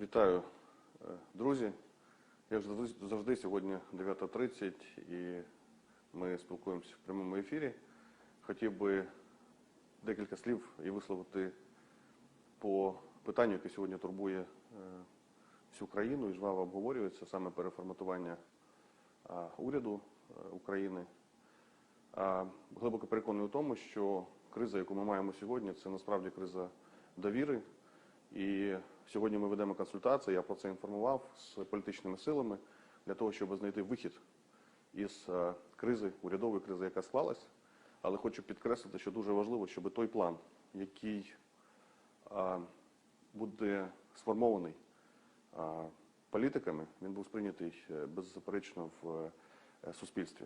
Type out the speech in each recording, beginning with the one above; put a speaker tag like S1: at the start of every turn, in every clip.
S1: Вітаю, е, друзі. Як завжди, сьогодні 9.30 і ми спілкуємося в прямому ефірі. Хотів би декілька слів і висловити по питанню, яке сьогодні турбує е, всю країну і жваво обговорюється, саме переформатування уряду е, України. Глибоко переконаний у тому, що криза, яку ми маємо сьогодні, це насправді криза довіри. І сьогодні ми ведемо консультації, я про це інформував з політичними силами для того, щоб знайти вихід із е, кризи, урядової кризи, яка склалась. Але хочу підкреслити, що дуже важливо, щоб той план, який буде сформований політиками, він був сприйнятий е, беззаперечно в е, суспільстві.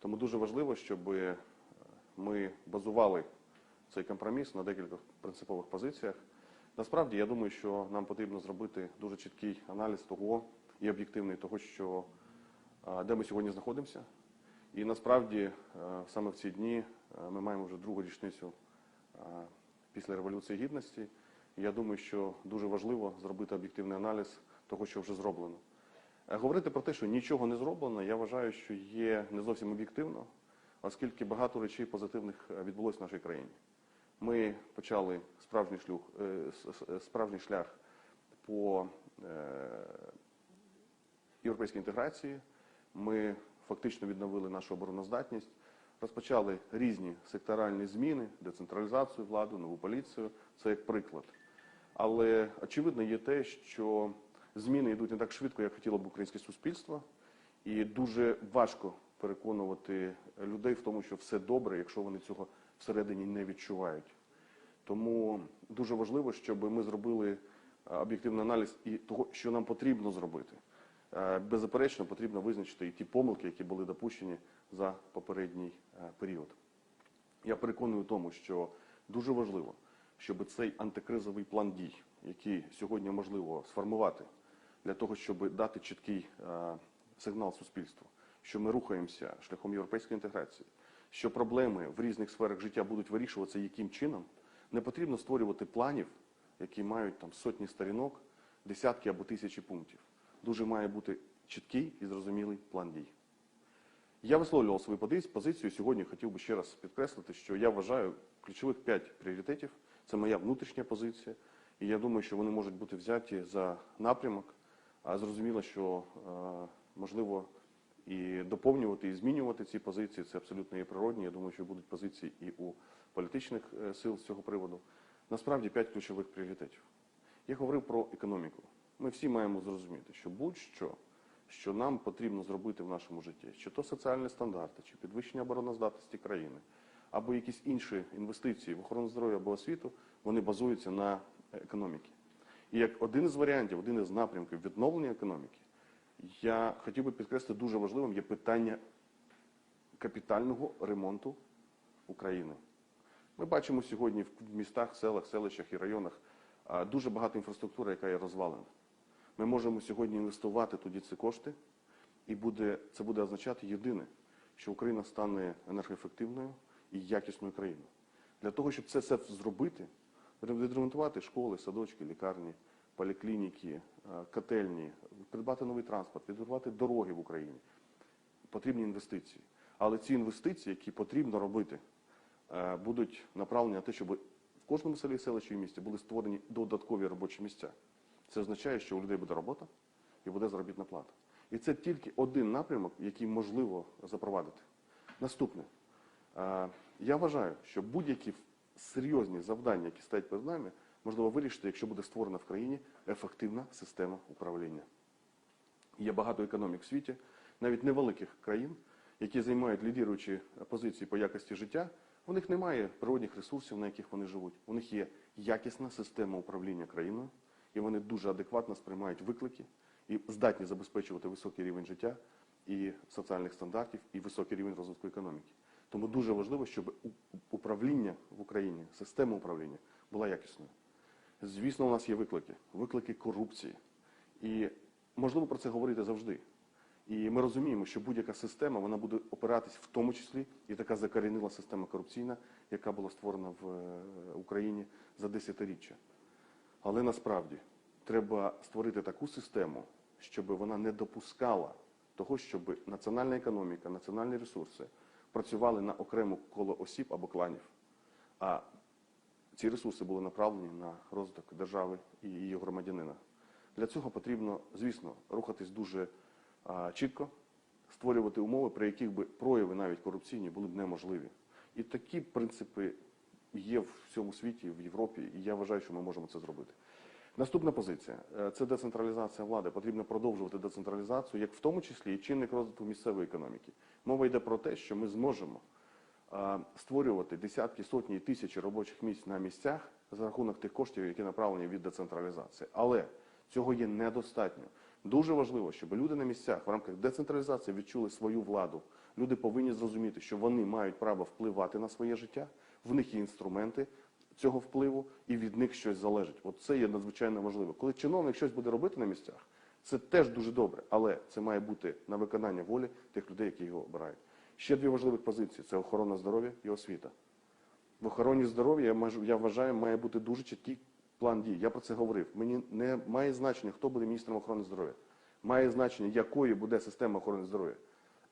S1: Тому дуже важливо, щоб е, ми базували цей компроміс на декількох принципових позиціях. Насправді, я думаю, що нам потрібно зробити дуже чіткий аналіз того і об'єктивний того, що де ми сьогодні знаходимося. І насправді е, саме в ці дні е, ми маємо вже другу річницю е, після Революції Гідності. І я думаю, що дуже важливо зробити об'єктивний аналіз того, що вже зроблено. Е, Говорити про те, що нічого не зроблено, я вважаю, що є не зовсім об'єктивно, оскільки багато речей позитивних е, відбулось в нашій країні. Ми почали справжній шлюх, е, справжній шлях по е, європейській інтеграції. Ми фактично відновили нашу обороноздатність, розпочали різні секторальні зміни, децентралізацію влади, нову поліцію. Це як приклад. Але очевидно є те, що зміни йдуть не так швидко, як хотіло б українське суспільство, і дуже важко переконувати людей в тому, що все добре, якщо вони цього всередині не відчувають. Тому дуже важливо, щоб ми зробили е, об'єктивний аналіз і того, що нам потрібно зробити. Е, Беззаперечно потрібно визначити і ті помилки, які були допущені за попередній е, період. Я переконую в тому, що дуже важливо, щоб цей антикризовий план дій, який сьогодні можливо сформувати для того, щоб дати чіткий сигнал суспільству, що ми рухаємося шляхом європейської інтеграції, що проблеми в різних сферах життя будуть вирішуватися яким чином, не потрібно створювати планів, які мають там сотні сторінок, десятки або тисячі пунктів. Дуже має бути чіткий і зрозумілий план дій. Я висловлював свою пози- позицію. Сьогодні хотів би ще раз підкреслити, що я вважаю ключових п'ять пріоритетів. Це моя внутрішня позиція. І я думаю, що вони можуть бути взяті за напрямок. А зрозуміло, що е, можливо і доповнювати, і змінювати ці позиції. Це абсолютно є природні. Я думаю, що будуть позиції і у політичних е, сил з цього приводу. Насправді п'ять ключових пріоритетів. Я говорив про економіку. Ми всі маємо зрозуміти, що будь-що, що нам потрібно зробити в нашому житті, чи то соціальні стандарти, чи підвищення обороноздатності країни, або якісь інші інвестиції в охорону здоров'я або освіту, вони базуються на економіці. І як один із варіантів, один із напрямків відновлення економіки, я хотів би підкреслити дуже важливим є питання капітального ремонту України. Ми бачимо сьогодні в містах, селах, селищах і районах дуже багато інфраструктури, яка є розвалена. Ми можемо сьогодні інвестувати тоді ці кошти, і буде, це буде означати єдине, що Україна стане енергоефективною і якісною країною. Для того, щоб це все зробити, треба відремонтувати школи, садочки, лікарні, поліклініки, котельні, придбати новий транспорт, відбудувати дороги в Україні, потрібні інвестиції. Але ці інвестиції, які потрібно робити, е, будуть направлені на те, щоб в кожному селі, селищі і місті були створені додаткові робочі місця. Це означає, що у людей буде робота і буде заробітна плата. І це тільки один напрямок, який можливо запровадити. Наступне. Е, Я вважаю, що будь-які серйозні завдання, які стоять перед нами, можливо вирішити, якщо буде створена в країні ефективна система управління. Є багато економік в світі, навіть невеликих країн, які займають лідіруючі позиції по якості життя. У них немає природних ресурсів, на яких вони живуть. У них є якісна система управління країною, і вони дуже адекватно сприймають виклики і здатні забезпечувати високий рівень життя і соціальних стандартів, і високий рівень розвитку економіки. Тому дуже важливо, щоб управління в Україні, система управління була якісною. Звісно, у нас є виклики, виклики корупції. І можливо про це говорити завжди. І ми розуміємо, що будь-яка система вона буде опиратись в тому числі і така закорінила система корупційна, яка була створена в е, Україні за десятиріччя. Але насправді треба створити таку систему, щоб вона не допускала того, щоб національна економіка, національні ресурси працювали на окрему коло осіб або кланів. А ці ресурси були направлені на розвиток держави і її громадянина. Для цього потрібно, звісно, рухатись дуже а, чітко, створювати умови, при яких би прояви навіть корупційні були б неможливі. І такі принципи є в всьому світі, в Європі, і я вважаю, що ми можемо це зробити. Наступна позиція Е, це децентралізація влади. Потрібно продовжувати децентралізацію, як в тому числі і чинник розвитку місцевої економіки. Мова йде про те, що ми зможемо створювати десятки, сотні і тисячі робочих місць на місцях за рахунок тих коштів, які направлені від децентралізації. Але цього є недостатньо. Дуже важливо, щоб люди на місцях в рамках децентралізації відчули свою владу. Люди повинні зрозуміти, що вони мають право впливати на своє життя, в них є інструменти цього впливу, і від них щось залежить. От це є надзвичайно важливо. Коли чиновник щось буде робити на місцях, це теж дуже добре, але це має бути на виконання волі тих людей, які його обирають. Ще дві важливі позиції це охорона здоров'я і освіта. В охороні здоров'я я вважаю, має бути дуже чіткий план дій. Я про це говорив. Мені не має значення, хто буде міністром охорони здоров'я. Має значення, якою буде система охорони здоров'я.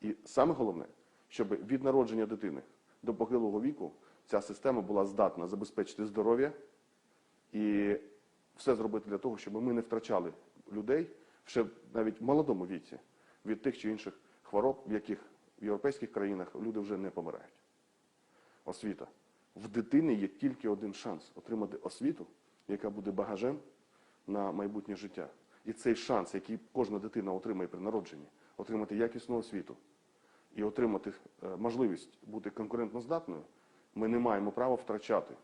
S1: І саме головне, щоб від народження дитини до похилого віку ця система була здатна забезпечити здоров'я і все зробити для того, щоб ми не втрачали людей ще навіть в молодому віці від тих чи інших хвороб, в яких в європейських країнах люди вже не помирають. Освіта. В дитини є тільки один шанс отримати освіту, яка буде багажем на майбутнє життя. І цей шанс, який кожна дитина отримає при народженні, отримати якісну освіту і отримати е, можливість бути конкурентноздатною, ми не маємо права втрачати.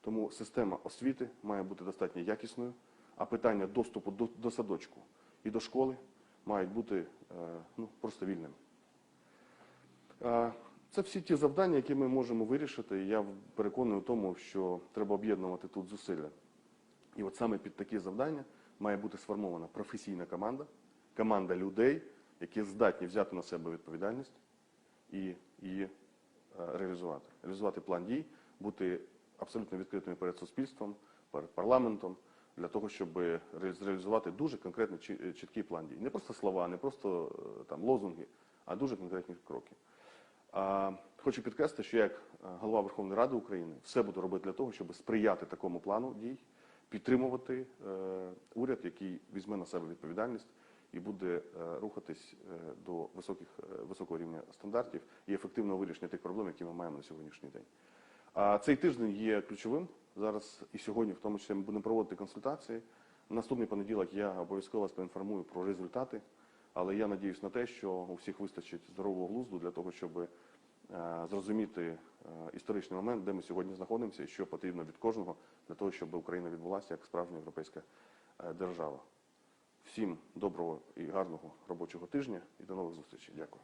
S1: Тому система освіти має бути достатньо якісною, а питання доступу до, до садочку і до школи мають бути е, ну, просто вільними. Це всі ті завдання, які ми можемо вирішити. Я переконаний у тому, що треба об'єднувати тут зусилля. І от саме під такі завдання має бути сформована професійна команда, команда людей, які здатні взяти на себе відповідальність і її е, реалізувати. Реалізувати план дій, бути абсолютно відкритими перед суспільством, перед парламентом, для того, щоб ре- зреалізувати дуже конкретний чіткий план дій. Не просто слова, не просто е, там лозунги, а дуже конкретні кроки. Хочу підкреслити, що як е, голова Верховної Ради України все буду робити для того, щоб сприяти такому плану дій, підтримувати е, уряд, який візьме на себе відповідальність і буде е, рухатись до високих, високого рівня стандартів і ефективного вирішення тих проблем, які ми маємо на сьогоднішній день. А цей тиждень є ключовим. Зараз і сьогодні, в тому числі, ми будемо проводити консультації. Наступний понеділок я обов'язково поінформую про результати. Але я надіюсь на те, що у всіх вистачить здорового глузду для того, щоб е, зрозуміти е, історичний момент, де ми сьогодні знаходимося, і що потрібно від кожного для того, щоб Україна відбулася як справжня європейська е, держава. Всім доброго і гарного робочого тижня і до нових зустрічей. Дякую.